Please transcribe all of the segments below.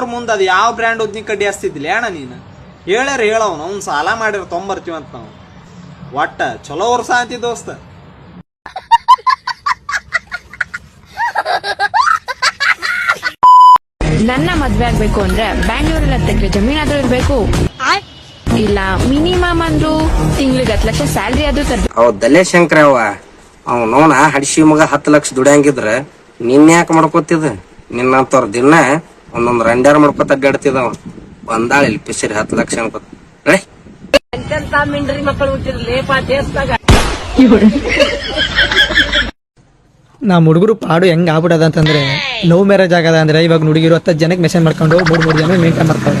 ಮನೆಯವ್ರ ಮುಂದೆ ಅದು ಯಾವ ಬ್ರ್ಯಾಂಡ್ ಉದ್ನಿ ಕಡ್ಡಿ ಹಚ್ತಿದ್ದಿಲ್ಲ ಅಣ್ಣ ನೀನು. ಹೇಳ್ಯಾರ ಹೇಳವನು ಅವ್ನು. ಸಾಲ ಮಾಡಿರ ಅಂತ ನಾವು. ಒಟ್ಟ ಚಲೋ ವರ್ಷ ಅಂತಿ ದೋಸ್ತ. ನನ್ನ ಮದ್ವೆ ಆಗ್ಬೇಕು ಅಂದ್ರೆ ಬ್ಯಾಂಗ್ಳೂರಲ್ಲಿ ಹತ್ತು ಎಕರೆ ಜಮೀನಾದ್ರೂ ಇರ್ಬೇಕು. ಇಲ್ಲ ಮಿನಿಮಮ್ ಅಂದ್ರು ತಿಂಗ್ಳಿಗೆ ಹತ್ತು ಲಕ್ಷ ಸ್ಯಾಲ್ರಿ ಆದ್ರೂ ತರ್ಬೇಕು. ಅವ್ ದಲೆ ಶಂಕರ ಅವ ಅವ್ ನೋನ ಹಡಿಸಿ ಮಗ ಹತ್ತು ಲಕ್ಷ ದುಡ್ಯಾಂಗಿದ್ರೆ ನಿನ್ ಯಾಕೆ ಮಾಡ್ಕೋತಿದ್? ನಿನ್ನಂತವ್ರ ದಿನ ಒಂದೊಂದ್ ರಂಡ್ಯಾರ ಮಾಡ್ಕೊತ ಅಡ್ಡಾಡ್ತಿದ ಅವ ಬಂದಾಳ ಇಲ್ಲಿ ಪಿಸಿರಿ ಹತ್ತು ಲಕ್ಷ ಅನ್ಕೋತ. ರೇ ನಮ್ಮ ಹುಡುಗರು ಪಾಡು ಹೆಂಗ್ ಆಗ್ಬಿಡದ ಅಂತಂದ್ರೆ ಲವ್ ಮ್ಯಾರೇಜ್ ಆಗದ ಅಂದ್ರೆ ಇವಾಗ ಹುಡುಗಿರು ಹತ್ತ ಜನಕ್ಕೆ ಮೆಸೇಜ್ ಮಾಡ್ಕೊಂಡು ಮೂರ್ ಮೂರು ಜನ ಮೇಂಟೈನ್ ಮಾಡ್ತಾವೆ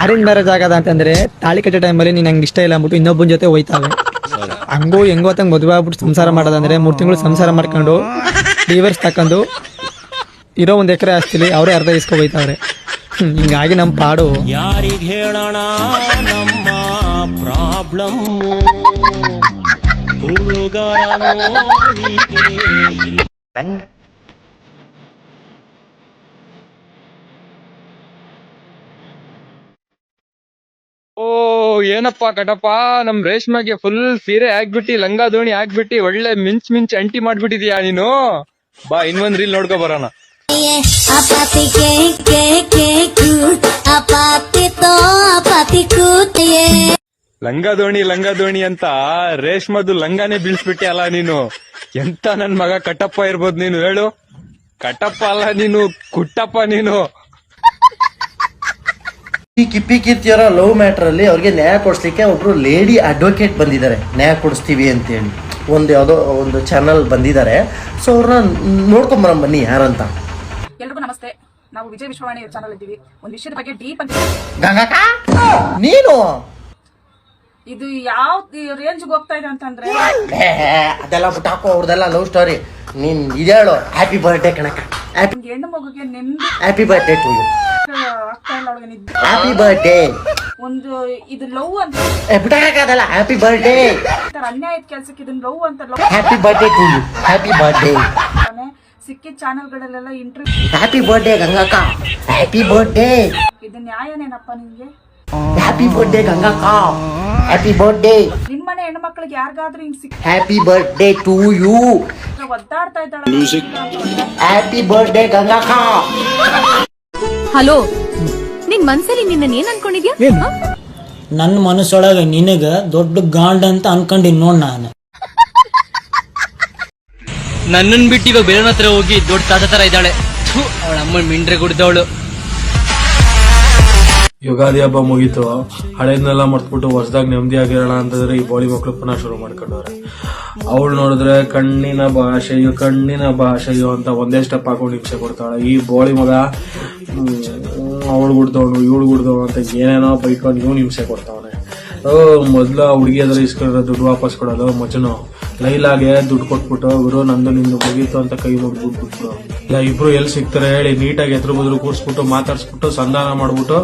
ಅರೇಂಜ್ ಮ್ಯಾರೇಜ್ ಆಗದ ಅಂತಂದ್ರೆ ತಾಳಿ ಕಟ್ಟೋ ಟೈಮಲ್ಲಿ ನೀನ್ ಹಂಗೆ ಇಷ್ಟ ಇಲ್ಲ ಅಂದ್ಬಿಟ್ಟು ಇನ್ನೊಬ್ಬನ ಜೊತೆ ಹೋಯ್ತಾವೆ ಹಂಗೋ ಹೆಂಗೋ ತಂಗ್ ಮದುವೆ ಆಗ್ಬಿಟ್ಟು ಸಂಸಾರ ಮಾಡೋದಂದ್ರೆ ಮೂರ್ ತಿಂಗಳು ಸಂಸಾರ ಮಾಡ್ಕೊಂಡು ಡಿವರ್ಸ್ ತಕೊಂಡು ಇರೋ ಒಂದ್ ಎಕರೆ ಆಸ್ತಿಲಿ ಅವರೇ ಅರ್ಧ ಇಸ್ಕೊ ಹೋಯ್ತಾವ್ರೆ. ಹಿಂಗಾಗಿ ನಮ್ಮ ಪಾಡು. ಯಾರಿಗೆ ಹೇಳೋಣ ನಮ್ಮ ಪ್ರಾಬ್ಲಮ್ ಓ ಏನಪ್ಪ ಕಟಪ್ಪ ನಮ್ ರೇಷ್ಮೆಗೆ ಫುಲ್ ಸೀರೆ ಹಾಕ್ಬಿಟ್ಟಿ ಲಂಗಾ ದೋಣಿ ಹಾಕ್ಬಿಟ್ಟಿ ಒಳ್ಳೆ ಮಿಂಚ್ ಮಿಂಚ್ ಅಂಟಿ ಮಾಡ್ಬಿಟ್ಟಿದ್ಯಾ ನೀನು? ಬಾ ಇನ್ನೊಂದ್ ರೀಲ್ ನೋಡ್ಕೊ ಬರೋಣ. Apati ke ke ke cute, apati to apati cute yeah. ಲಂಗ ದೋಣಿ ಲಂಗ ದೋಣಿ ಅಂತ ರೇಷ್ಮದು ಲಂಗಾನೇ ಬೀಳ್ಸ್ಬಿಟ್ಟೆ ಅಲ್ಲ ನೀನು. ಎಂತ ನನ್ ಮಗ ಕಟ್ಟಪ್ಪ ಇರ್ಬೋದು ನೀನು ಹೇಳು. ಕಟ್ಟಪ್ಪ ಅಲ್ಲ ನೀನು ಕುಟ್ಟಪ್ಪ ನೀನು. ಈ ಕಿಪ್ಪಿ ಕೀರ್ತಿಯವರ ಲವ್ ಮ್ಯಾಟರ್ ಅಲ್ಲಿ ಅವ್ರಿಗೆ ನ್ಯಾಯ ಕೊಡಿಸ್ಲಿಕ್ಕೆ ಒಬ್ರು ಲೇಡಿ ಅಡ್ವೊಕೇಟ್ ಬಂದಿದ್ದಾರೆ. ನ್ಯಾಯ ಕೊಡಿಸ್ತೀವಿ ಅಂತೇಳಿ. ಒಂದು ಯಾವುದೋ ಒಂದು ಚಾನಲ್ ಬಂದಿದ್ದಾರೆ. ಸೊ ಅವ್ರನ್ನ ನೋಡ್ಕೊಂಬರಂ ಬನ್ನಿ ಯಾರಂತ. ನಾವು ವಿಜಯ ವಿಶ್ವವಾಣಿ ಚಾನಲ್ ಇದ್ದೀವಿ. ಒಂದು ವಿಷಯದ ಬಗ್ಗೆ ಡೀಪ್ ಅಂತ ಗಂಗಕ್ಕ? ನೀನು? ಇದು ಯಾವ ರೇಂಜ್ಗೆ ಹೋಗ್ತಾ ಇದೆ ಅಂತಂದ್ರೆ? ಏ, ಅದೆಲ್ಲ ಬಿಟ್ಟಾಕೋ ಅವ್ರದೆಲ್ಲ ಲವ್ ಸ್ಟೋರಿ ನೀನ್ ಇದೇಳು ಹ್ಯಾಪಿ ಬರ್ತ್ಡೇ ಕಣಕ್ಕ. ಒಂದು ಹೆಣ್ಣು ಮಗುಗೆ ನೆಮ್ಮದಿ ಹ್ಯಾಪಿ ಬರ್ತ್ಡೇ ಟು ಯು ಆಗ್ತಾ ಇಲ್ಲ ಅವಳಿಗೆ ನಿದ್ದೆ. ಹ್ಯಾಪಿ ಬರ್ಡೇ ಒಂದು ಇದು ಲವ್ ಅಂತ. ಬಿಟ್ಟಾಕದಲ್ಲ ಹ್ಯಾಪಿ ಬರ್ಡೇ ಹೇಳ್ತಾರೆ, ಅನ್ಯಾಯದ ಕೆಲ್ಸಕ್ಕೆ ಇದನ್ನ ಲವ್ ಅಂತ love happy birthday to you happy birthday ಸಿಕ್ಕಿದ ಚಾನೆಲ್ಗಳಲ್ಲೆಲ್ಲ interview happy birthday Gangakka. Happy birthday ಇದು ನ್ಯಾಯನೇನಪ್ಪ ನಿಮಗೆ? Happy birthday Gangakka. Happy birthday ನಿಮ್ಮನೆ ಹೆಣ್ಮಕ್ಳಿಗೆ ಯಾರಿಗಾದ್ರೂ ಹಿಂಗ್ ಸಿಕ್ಕ ಹ್ಯಾಪಿ ಬರ್ಡೇ ಟು ಯು ಒದ್ದಾಡ್ತಾ ಇದ್ದಾಳೆ ಹ್ಯಾಪಿ ಬರ್ಡೇ ಗಂಗಕ್ಕ. ಹಲೋ? ನಿನ್ ಮನ್ಸಲ್ಲಿ ನಿನ್ನ ಏನ್ ಅನ್ಕೊಂಡಿದ್ಯಾ? ನನ್ನ ಮನಸ್ಸೊಳಗ ನಿನಗ ದೊಡ್ಡ ಗಾಂಡ್ ಅಂತ ಅನ್ಕೊಂಡಿನ್ ನೋಡ್ ನಾನು. ನನ್ನನ್ ಬಿಟ್ಟು ಇವಾಗ ಬೇರೆಯವ್ರ ಹತ್ರ ಹೋಗಿ ದೊಡ್ಡ ತಾತ ತರ ಇದ್ದಾಳೆ. ಅವಳ ಅಮ್ಮ ಮಿಂಡ್ರೆ ಕುಡಿದವಳು ಯುಗಾದಿ ಹಬ್ಬ ಮುಗೀತು. ಹಳೆದನ್ನೆಲ್ಲ ಮರ್ತ್ಬಿಟ್ಟು ಹೊಸದಾಗ ನೆಮ್ಮದಿ ಆಗಿರೋಣ ಅಂತಂದ್ರೆ ಈ ಬೋಳಿ ಮಕ್ಕಳು ಪುನಃ ಶುರು ಮಾಡ್ಕೊಂಡವ್ರೆ. ಅವಳು ನೋಡಿದ್ರೆ ಕಣ್ಣಿನ ಭಾಷೆಯು ಕಣ್ಣಿನ ಭಾಷೆಯು ಅಂತ ಒಂದೇ ಸ್ಟೆಪ್ ಹಾಕೊಂಡು ಹಿಂಸೆ ಕೊಡ್ತಾಳೆ. ಈ ಬೋಳಿ ಮಗ ಅವಳು ಗುಡ್ದವನು, ಇವಳು ಗುಡ್ದವನು ಅಂತ ಏನೇನೋ ಬೈಕೊಂಡು ಇವ್ನು ಹಿಂಸೆ ಕೊಡ್ತಾವನೆ. ಮೊದ್ಲು ಹುಡುಗಿ ಅದ್ರ ಇಸ್ಕೊಂಡ್ರೆ ದುಡ್ಡು ವಾಪಸ್ ಕೊಡೋದು, ಮಜನು. ಲೈಲಾಗೆ ದುಡ್ಡು ಕೊಟ್ಬಿಟ್ಟು ಇವರು ನಂದು ನಿಂದು ಮುಗೀತು ಅಂತ ಕೈ ಮುಗ್ಬಿಟ್ಬಿಟ್ರು ಇಲ್ಲ, ಇಬ್ರು ಎಲ್ಲಿ ಸಿಗ್ತಾರೆ ಹೇಳಿ ನೀಟಾಗಿ ಎದ್ರು ಬದ್ರು ಕೂರಿಸ್ಬಿಟ್ಟು ಮಾತಾಡ್ಸ್ಬಿಟ್ಟು ಸಂಧಾನ ಮಾಡ್ಬಿಟ್ಟು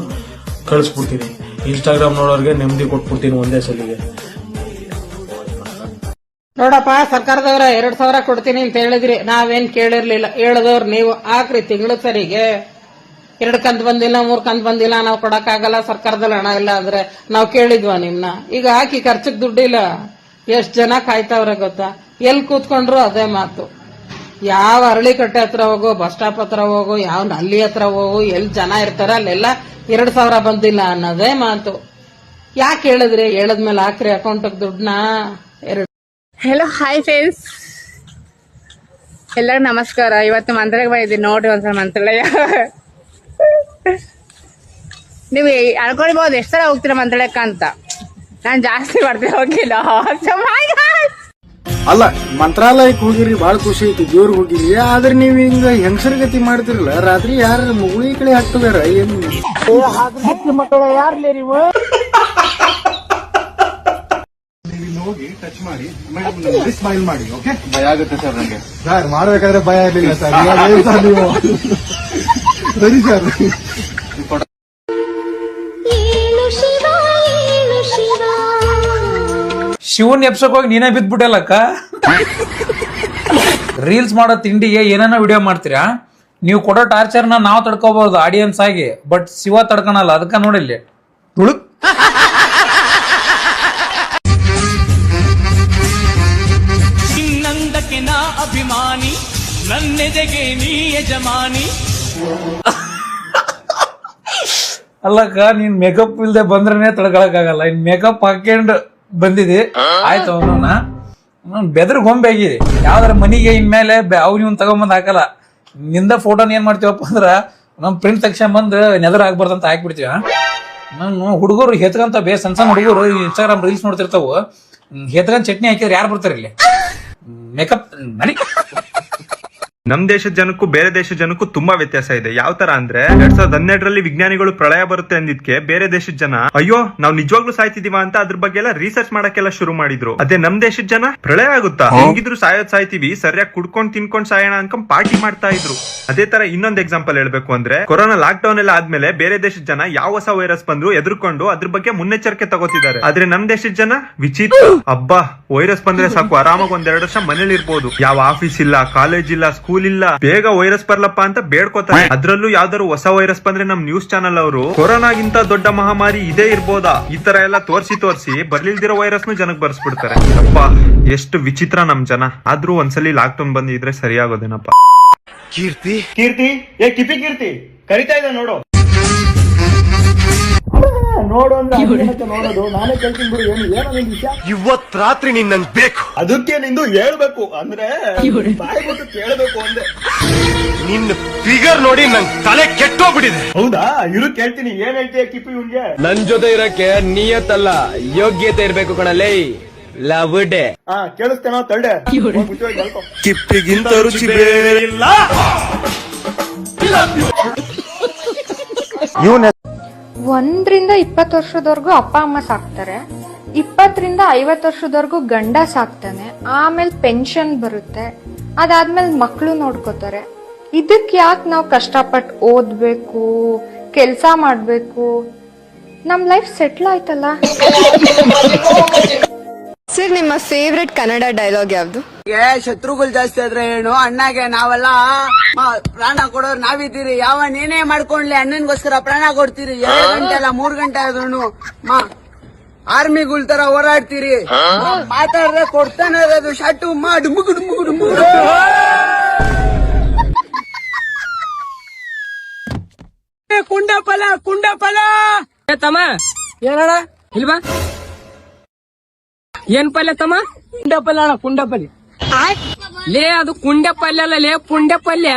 ಕಳಿಸ್ಬಿಡ್ತೀನಿ. ಇನ್ಸ್ಟಾಗ್ರಾಮ್ ನೋಡೋರ್ಗೆ ನೆಮ್ಮದಿ ಕೊಟ್ಬಿಡ್ತೀನಿ ಒಂದೇ ಸಲಿಗೆ. ನೋಡಪ್ಪ, ಸರ್ಕಾರದವ್ರ, ಎರಡ್ ಸಾವಿರ ಕೊಡ್ತೀನಿ ಅಂತ ಹೇಳಿದ್ರಿ. ನಾವೇನ್ ಕೇಳಿರ್ಲಿಲ್ಲ. ಹೇಳದವ್ರು ನೀವು. ಹಾಕ್ರಿ ತಿಂಗಳು ಸರಿಗೆ. ಎರಡು ಕಂತ್ ಬಂದಿಲ್ಲ, ಮೂರ್ ಕಂತ್ ಬಂದಿಲ್ಲ, ನಾವು ಕೊಡಕ್ಕಾಗಲ್ಲ, ಸರ್ಕಾರದಲ್ಲಿ ಹಣ ಇಲ್ಲ ಅಂದ್ರೆ ನಾವು ಕೇಳಿದ್ವಾ ನಿಮ್ನ? ಈಗ ಹಾಕಿ ಖರ್ಚಿಗೆ ದುಡ್ಡಿಲ್ಲ. ಎಷ್ಟ್ ಜನ ಕಾಯ್ತಾವ್ರೆ ಗೊತ್ತಾ? ಎಲ್ಲಿ ಕೂತ್ಕೊಂಡ್ರು ಅದೇ ಮಾತು. ಯಾವ ಅರಳಿಕಟ್ಟೆ ಹತ್ರ ಹೋಗು, ಬಸ್ ಸ್ಟಾಪ್ ಹತ್ರ ಹೋಗು, ಯಾವ ನಲ್ಲಿ ಹತ್ರ ಹೋಗು ಎಲ್ಲಿ ಜನ ಇರ್ತಾರ, ಅಲ್ಲೆಲ್ಲ ಎರಡ್ ಸಾವಿರ ಬಂದಿಲ್ಲ ಅನ್ನೋದೇ ಮಾತು. ಯಾಕೆ ಹೇಳಿದ್ರಿ? ಹೇಳದ್ಮೇಲೆ ಹಾಕ್ರಿ ಅಕೌಂಟಿಗೆ ದುಡ್ಡನ್ನ. ಎರಡು ಹಲೋ ಹಾಯ್ ಫ್ರೆಂಡ್ಸ್ ಎಲ್ಲರಿಗೂ ನಮಸ್ಕಾರ. ಇವತ್ತು ಮಂತ್ರಾಲಯ ಬಂದಿದ್ದೀನಿ ನೋಡ್ರಿ ಒಂದ್ಸಲ ಮಂತ್ರಾಲಯ. ನೀವು ಅನ್ಕೊಳ್ಬಹುದು ಎಷ್ಟು ಸಲ ಹೋಗ್ತೀರಾ ಮಂತ್ರಾಲಯಕ್ಕ ಅಂತ. ನಾನ್ ಜಾಸ್ತಿ ಬರ್ತೀನಿ ಹೋಗಿಲ್ಲ! ಅಲ್ಲ ಮಂತ್ರಾಲಯಕ್ಕೆ ಹೋಗಿರಿ ಬಹಳ ಖುಷಿ ಐತಿ ದೇವ್ರಿಗೆ ಹೋಗಿರಿ. ಆದ್ರೆ ನೀವ್ ಹಿಂಗ ಹೆಂಗಸರ ಗತಿ ಮಾಡ್ತಿರಲ್ಲ ರಾತ್ರಿ ಯಾರ ಮುಗುಳಿ ಕಡೆ ಹಾಕ್ತದಾರ ಏನ್? ಸ್ಮೈಲ್ ಮಾಡಿ ಓಕೆ ಭಯ ಆಗುತ್ತೆ ಸರ್ ನಂಗೆ. ಸರ್ ಮಾಡ್ಬೇಕಾದ್ರೆ ಭಯ ಇರಲಿಲ್ಲ ಸರ್. ಸರ್ ನೀವು ಸರಿ ಸರ್. ಶಿವನ್ ಎಪ್ಸಕ್ ಹೋಗಿ ನೀನೇ ಬಿದ್ಬಿಟ್ಟಲ್ಲಕ್ಕ ರೀಲ್ಸ್ ಮಾಡೋ ತಿಂಡಿಗೆ ಏನೇನೋ ವಿಡಿಯೋ ಮಾಡ್ತೀರಾ? ನೀವು ಕೊಡೋ ಟಾರ್ಚರ್ನ ನಾವು ತಡ್ಕೋಬಹುದು ಆಡಿಯನ್ಸ್ ಆಗಿ ಬಟ್ ಶಿವ ತಡ್ಕೊಳಲ್ಲ ಅದಕ್ಕ ನೋಡಿಲ್ಲಿ ತುಳುಕ್. ನಿನ್ನಂದಕ್ಕೆ ನಾ ಅಭಿಮಾನಿ ನನ್ನೆದೆಗೆ ನೀ ಯಜಮಾನಿ. ಅಲ್ಲಕ್ಕ ನೀನ್ ಮೇಕಪ್ ಇಲ್ದೆ ಬಂದ್ರನೆ ತಡ್ಕೊಳಕ್ಕಾಗಲ್ಲ. ಇನ್ ಮೇಕಪ್ ಹಾಕ್ಯಂಡ್. ಬಂದಿದಿ. ಆಯ್ತು ಅವನನ್ನ. ಬೆದ್ರ ಗೊಂಬೆ ಆಗಿದೆ ಯಾವ್ದಾರ ಮನಿಗೆ ಇನ್ಮೇಲೆ ಅವ್ ಇವ್ನ ತಗೊಂಬಂದ್ ಹಾಕಲ್ಲ. ನಿಂದ ಫೋಟೋನ ಏನ್ ಮಾಡ್ತೀವಪ್ಪ ಅಂದ್ರ ನಮ್ ಪ್ರಿಂಟ್ ತಕ್ಷಣ ಬಂದ್ ನೆದರ್ ಆಗ್ಬಾರ್ದಂತ ಹಾಕ್ಬಿಡ್ತೀವ ನಾನು ಹುಡುಗರು ಹೆತ್ಕಂತ ಬೇ ಸಣ್ಣ ಸಣ್ಣ ಹುಡುಗರು ಇನ್ಸ್ಟಾಗ್ರಾಮ್ ರೀಲ್ಸ್ ನೋಡ್ತಿರ್ತಾವ. ಹೆತ್ಕಂತ ಚಟ್ನಿ ಹಾಕಿದ್ರೆ ಯಾರು ಬರ್ತಾರೆ ಇಲ್ಲಿ? ಮೇಕಪ್ ನಡಿ. ನಮ್ ದೇಶದ ಜನಕ್ಕೂ ಬೇರೆ ದೇಶದ ಜನಕ್ಕೂ ತುಂಬಾ ವ್ಯತ್ಯಾಸ ಇದೆ. ಯಾವ ತರ ಅಂದ್ರೆ ಎರಡ್ ಸಾವಿರದ ಹನ್ನೆರಡರಲ್ಲಿ ವಿಜ್ಞಾನಿಗಳು ಪ್ರಳಯ ಬರುತ್ತೆ ಅಂದಿದ್ಕೆ ಬೇರೆ ದೇಶದ ಜನ ಅಯ್ಯೋ ನಾವು ನಿಜವಾಗ್ಲೂ ಸಾಯ್ತಿದೀವ ಅಂತ ಅದ್ರ ಬಗ್ಗೆ ಎಲ್ಲ ರಿಸರ್ಚ್ ಮಾಡಕ್ಕೆಲ್ಲ ಶುರು ಮಾಡಿದ್ರು. ಅದೇ ನಮ್ ದೇಶದ ಜನ ಪ್ರಳಯ ಆಗುತ್ತಾ? ಹೆಂಗಿದ್ರು ಸಾಯೋದ್ ಸಾಯ್ತೀವಿ ಸರಿಯಾಗಿ ಕುಡ್ಕೊಂಡ್ ತಿನ್ಕೊಂಡ್ ಸಾಯೋಣ ಅನ್ಕೊಂಡ್ ಪಾರ್ಟಿ ಮಾಡ್ತಾ ಇದ್ರು. ಅದೇ ತರ ಇನ್ನೊಂದ್ ಎಕ್ಸಾಂಪಲ್ ಹೇಳ್ಬೇಕು ಅಂದ್ರೆ ಕೊರೋನಾ ಲಾಕ್ ಡೌನ್ ಎಲ್ಲ ಆದ್ಮೇಲೆ ಬೇರೆ ದೇಶದ ಜನ ಯಾವ ಹೊಸ ವೈರಸ್ ಬಂದ್ರು ಎದುರ್ಕೊಂಡು ಅದ್ರ ಬಗ್ಗೆ ಮುನ್ನೆಚ್ಚರಿಕೆ ತಗೋತಿದ್ದಾರೆ. ಆದ್ರೆ ನಮ್ ದೇಶದ ಜನ ವಿಚಿತ್ರ. ಅಬ್ಬಾ ವೈರಸ್ ಬಂದ್ರೆ ಸಾಕು ಆರಾಮಾಗಿ ಒಂದೆರಡು ವರ್ಷ ಮನೇಲಿ ಇರ್ಬೋದು ಯಾವ ಆಫೀಸ್ ಇಲ್ಲ ಕಾಲೇಜ್ ಇಲ್ಲ ಸ್ಕೂಲ್ ಇಲ್ಲ ಬೇಗ ವೈರಸ್ ಬರ್ಲಪ್ಪ ಅಂತ ಬೇಡ್ಕೋತಾರೆ. ಅದ್ರಲ್ಲೂ ಯಾವ್ದಾದ್ರು ಹೊಸ ವೈರಸ್ ಬಂದ್ರೆ ನಮ್ ನ್ಯೂಸ್ ಚಾನಲ್ ಅವರು. ಕೊರೋನಾಗಿಂತ ದೊಡ್ಡ ಮಹಾಮಾರಿ ಇದೇ ಇರ್ಬೋದಾ? ಈ ತರ ಎಲ್ಲ ತೋರ್ಸಿ ತೋರ್ಸಿ ಬರ್ಲಿಲ್ದಿರೋ ವೈರಸ್ ನು ಜನಕ್ ಬರ್ಸ್ಬಿಡ್ತಾರೆ. ಅಪ್ಪ ಎಷ್ಟು ವಿಚಿತ್ರ ನಮ್ ಜನ. ಆದ್ರೂ ಒಂದ್ಸಲಿ ಲಾಕ್ ಡೌನ್ ಬಂದಿದ್ರೆ ಸರಿಯಾಗೋದೇನಪ್ಪ. ಕೀರ್ತಿ? ಕೀರ್ತಿ? ಏ ಕಿಪಿ ಕೀರ್ತಿ. ಕರಿತಾ ಇದ್ದ ನೋಡು. ನೋಡು ಅಂದ್ರೆ ಅದೇನಕ್ಕೆ ನೋಡೋದು? ನಾನೇ ಕೇಳ್ತೀನಿ ಬಿಡು ಏನು ಏನೋ ನಿನ್ ವಿಷಯ. ಇವತ್ ರಾತ್ರಿ ನಿನ್ ನಂಗ್ ಬೇಕು. ಅದಕ್ಕೆ ನಿಂದು ಹೇಳ್ಬೇಕು ಅಂದ್ರೆ ಬಾಯಿ ಬಿಟ್ಟು ಕೇಳಬೇಕು ಅಂದೆ. ನಿನ್ನ ಫಿಗರ್ ನೋಡಿ ನನ್ ತಲೆ ಕೆಟ್ಟೋಗ್ಬಿಟ್ಟಿದೆ. ಹೌದಾ? ಇರು ಕೇಳ್ತೀನಿ. ಏನ್ ಹೇಳ್ತೀಯ ಕಿಪ್ಪಿ ಇವ್ನ್ಗೆ? ನನ್ ಜೊತೆ ಇರಕ್ಕೆ ನಿಯತ್ತಲ್ಲ ಯೋಗ್ಯತೆ ಇರ್ಬೇಕು ಕಣಲೇ ಲವ್ ಡೇ ಹಾ ಕೇಳಿಸ್ತೇನೋ ತಳ್ಳೆ. ಕಿಪ್ಪಿಗಿಂತ ರುಚಿ ಬೇರೆ ಇಲ್ಲ. ಒಂದ್ರಿಂದ ಇಪ್ಪತ್ತು ವರ್ಷದವರೆಗೂ ಅಪ್ಪ, ಅಮ್ಮ ಸಾಕ್ತಾರೆ. ಇಪ್ಪತ್ತರಿಂದ ಐವತ್ತು ವರ್ಷದವರೆಗೂ ಗಂಡ ಸಾಕ್ತಾನೆ. ಆಮೇಲೆ ಪೆನ್ಷನ್ ಬರುತ್ತೆ. ಅದಾದ್ಮೇಲೆ ಮಕ್ಕಳು ನೋಡ್ಕೋತಾರೆ. ಇದಕ್ಕೆ ಯಾಕೆ ನಾವು ಕಷ್ಟಪಟ್ಟು ಓದ್ಬೇಕು, ಕೆಲಸ ಮಾಡಬೇಕು? ನಮ್ಮ ಲೈಫ್ ಸೆಟ್ಲ್ ಆಯ್ತಲ್ಲ? ಸರ್ ನಿಮ್ಮ ಫೇವ್ರೆಟ್ ಕನ್ನಡ ಡೈಲಾಗ್ ಯಾವ್ದು? ಶತ್ರುಗಳು ಜಾಸ್ತಿ ಆದ್ರೆ ಏನು? ಅಣ್ಣಗೆ ನಾವೆಲ್ಲ ಪ್ರಾಣ ಕೊಡೋರು ನಾವಿದ್ದೀರಿ. ಯಾವ ನೀನೇ ಮಾಡ್ಕೊಂಡ್ಲಿ, ಅಣ್ಣನ್ಗೋಸ್ಕರ ಪ್ರಾಣ ಕೊಡ್ತೀರಿ. ಎರಡು ಗಂಟೆ ಅಲ್ಲ, ಮೂರ್ ಗಂಟೆ ಆದ್ರೂ ಆರ್ಮಿಗಳ ತರ ಹೋರಾಡ್ತೀರಿ. ಮಾತಾಡ್ರೆ ಕೊಡ್ತಾನೆ ಇರೋದು. ಶಟ್ಟು ಮಾಡು ಮುಗುಡು ಮುಗುಡು ಮುಗುಡು ಕುಂಡಪಲ ಕುಂಡಫಲ ತಮ್ಮ. ಏನಣ್ಣ ಇಲ್ವಾ? ಏನ್ ಪಲ್ಯ ತಮ್ಮ? ಕುಂಡಫಲ ಅಣ್ಣ ಕುಂಡಫಲಿ ಲೇ ಅದು ಕುಂಡೆ ಪಲ್ಯ ಅಲ್ಲ ಲೇ ಪುಂಡೆ ಪಲ್ಯ.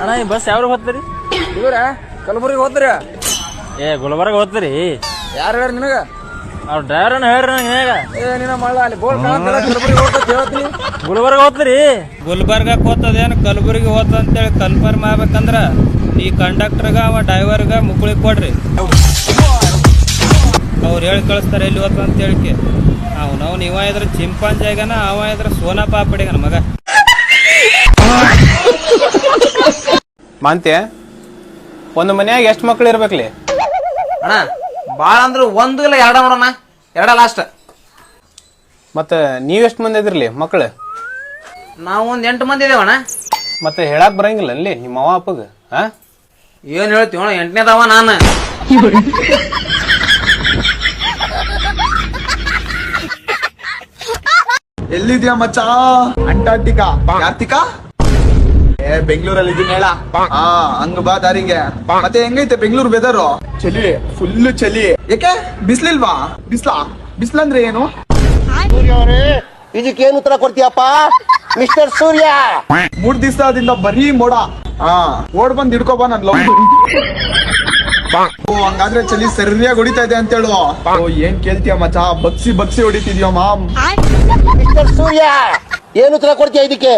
ಅಣ್ಣ ಈ ಬಸ್ ಯಾವ್ರು ಹೋಗ್ತೀರಿ? ಇವ್ರ? ಕಲಬುರ್ಗಿ ಹೋದ್ರಿ ಏ ಗುಲ್ಬರ್ಗ ಹೋಗ್ತೀರಿ? ಯಾರು ಹೇಳ್ರಿ ನಿನಗ? ಅವ್ರ ಡ್ರೈವರ್ ಹೇಳ್ರಿ ನಂಗೆ ಏ ನಿನ್ನ ಮಳ್ಳ ಅಲ್ಲಿ ಬೋಲ್ ಕಲಬುರ್ಗಿ ಹೋಗ್ತೈತಿ ಹೇಳ್ತೀನಿ. ಗುಲ್ಬರ್ಗ ಹೋಗ್ತೀರಿ? ಗುಲ್ಬರ್ಗಕ್ ಹೋಗ್ತದೇನು ಕಲಬುರ್ಗಿ ಹೋತ ಅಂತೇಳಿ ಕನ್ಫರ್ಮ್ ಆಗ್ಬೇಕಂದ್ರ ಈ ಕಂಡಕ್ಟರ್ಗ ಅವ ಡ್ರೈವರ್ಗ ಮುಕ್ಕಳಿಗೆ ಕೊಡ್ರಿ. ಅವ್ರು ಹೇಳಿ ಕಳಿಸ್ತಾರೆ ಎಲ್ಲಿ ಹೋತ ಅಂತ ಹೇಳಿಕೆ ಅವನವ್ನು ಇವ ಇದ್ರ ಚಿಂಪಾಂಜಿಗನ ಅವ ಇದ್ರ ಸೋನಾ ಪಾಪಡಿಗನ ಮಗ. ಮಾಂತೆ ಒಂದು ಮನ್ಯಾಗ ಎಷ್ಟು ಮಕ್ಳು ಇರ್ಬೇಕ್ಲಿ? ಅಣ್ಣ ಬಾಳ ಅಂದ್ರೆ ಒಂದು ಇಲ್ಲ ಎರಡ ನೋಡೋಣ ಎರಡ ಲಾಸ್ಟ್ ಮತ್ತೆ ನೀವ್ ಎಷ್ಟು ಮಂದಿ ಇದ್ರಲಿ ಮಕ್ಳು? ನಾವು ಒಂದ್ ಎಂಟು ಮಂದಿ ಇದೇವಣ್ಣ. ಮತ್ತೆ ಹೇಳಕ್ ಬರಂಗಿಲ್ಲ ಅಲ್ಲಿ ನಿಮ್ಮ ಅವ ಅಪ್ಪಗ ಹಾ ಏನ್ ಹೇಳ್ತೀವ ಎಂಟನೇದವ ನಾನು. ಎಲ್ಲಿದ್ಯಾ ಮಚ್ಚ? ಅಂಟಾರ್ಟಿಕಾ. ಕಾರ್ತಿಕಾ ಏ ಬೆಂಗಳೂರಲ್ಲಿ ಇದೀನಿ ಹೇಳ. ಹಾ ಹಂಗ ಬಾ ದಾರಿಗೆ. ಮತ್ತೆ ಹೆಂಗೈತೆ ಬೆಂಗಳೂರು ವೆದರ್ ಚಳಿ ಫುಲ್ ಚಳಿ. ಏಕೆ? ಬಿಸ್ಲಿಲ್ವಾ? ಬಿಸ್ಲಾ? ಬಿಸ್ಲಂದ್ರೆ ಏನು? ಇದಕ್ಕೇನು ಉತ್ತರ ಕೊಡ್ತೀಯಪ್ಪ? ಮಿಸ್ಟರ್ ಸೂರ್ಯ. ಮೂರ್ ದಿವಸದಿಂದ ಬರೀ ಮೋಡ. ಹಾ. ಓಡ್ ಬಂದ್ ಹಿಡ್ಕೊ ಬಾ ನನ್ ಲವ್ ಓ ಹಂಗಾದ್ರೆ ಚಲಿ ಸರಿಯಾಗಿ ಹೊಡಿತಾ ಇದೆ ಅಂತ ಹೇಳು ಓ ಏನ್ ಕೇಳ್ತೀಯ ಚಾ ಬಗ್ಸಿ ಬಗ್ಸಿ ಹೊಡಿತಿದ್ಯೋ ಮಾಮ್. ಮಿಸ್ಟರ್ ಸೂರ್ಯ ಏನು ತರ ಕೊಡ್ತೀಯ ಇದಕ್ಕೆ?